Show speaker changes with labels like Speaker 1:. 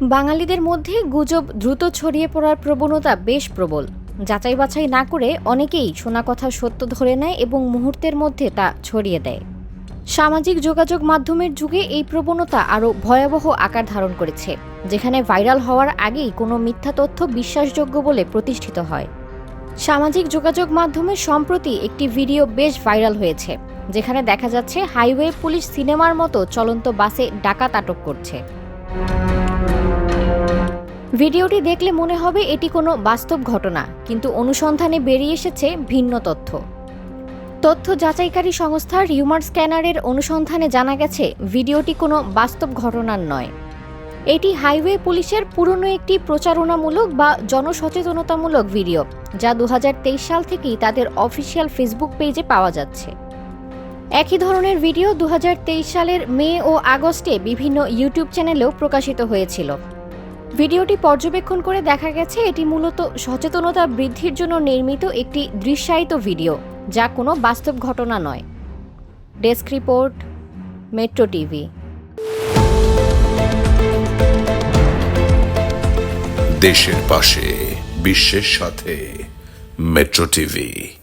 Speaker 1: বাঙালিদের মধ্যে গুজব দ্রুত ছড়িয়ে পড়ার প্রবণতা বেশ প্রবল। যাচাই বাছাই না করে অনেকেই শোনা কথা সত্য ধরে নেয় এবং মুহূর্তের মধ্যে তা ছড়িয়ে দেয়। সামাজিক যোগাযোগ মাধ্যমের যুগে এই প্রবণতা আরও ভয়াবহ আকার ধারণ করেছে, যেখানে ভাইরাল হওয়ার আগেই কোনো মিথ্যা তথ্য বিশ্বাসযোগ্য বলে প্রতিষ্ঠিত হয়। সামাজিক যোগাযোগ মাধ্যমে সম্প্রতি একটি ভিডিও বেশ ভাইরাল হয়েছে, যেখানে দেখা যাচ্ছে হাইওয়ে পুলিশ সিনেমার মতো চলন্ত বাসে ডাকাত আটক করছে। ভিডিওটি দেখলে মনে হবে এটি কোনো বাস্তব ঘটনা, কিন্তু অনুসন্ধানে বেরিয়ে এসেছে ভিন্ন তথ্য। তথ্য যাচাইকারী সংস্থা রিউমার স্ক্যানারের অনুসন্ধানে জানা গেছে, ভিডিওটি কোনো বাস্তব ঘটনার নয়। এটি হাইওয়ে পুলিশের পুরনো একটি প্রচারণামূলক বা জনসচেতনতামূলক ভিডিও, যা দু হাজার তেইশ সাল থেকেই তাদের অফিসিয়াল ফেসবুক পেজে পাওয়া যাচ্ছে। একই ধরনের ভিডিও দু হাজার তেইশ সালের মে ও আগস্টে বিভিন্ন ইউটিউব চ্যানেলেও প্রকাশিত হয়েছিল। ভিডিওটি পর্যবেক্ষণ করে দেখা গেছে এটি মূলত সচেতনতা বৃদ্ধির জন্য নির্মিত একটি দৃশ্যায়িত ভিডিও, যা কোনো বাস্তব ঘটনা নয়। Desk report, Metro TV.
Speaker 2: দেশের পাশে, বিশ্বের সাথে, মেট্রো টিভি।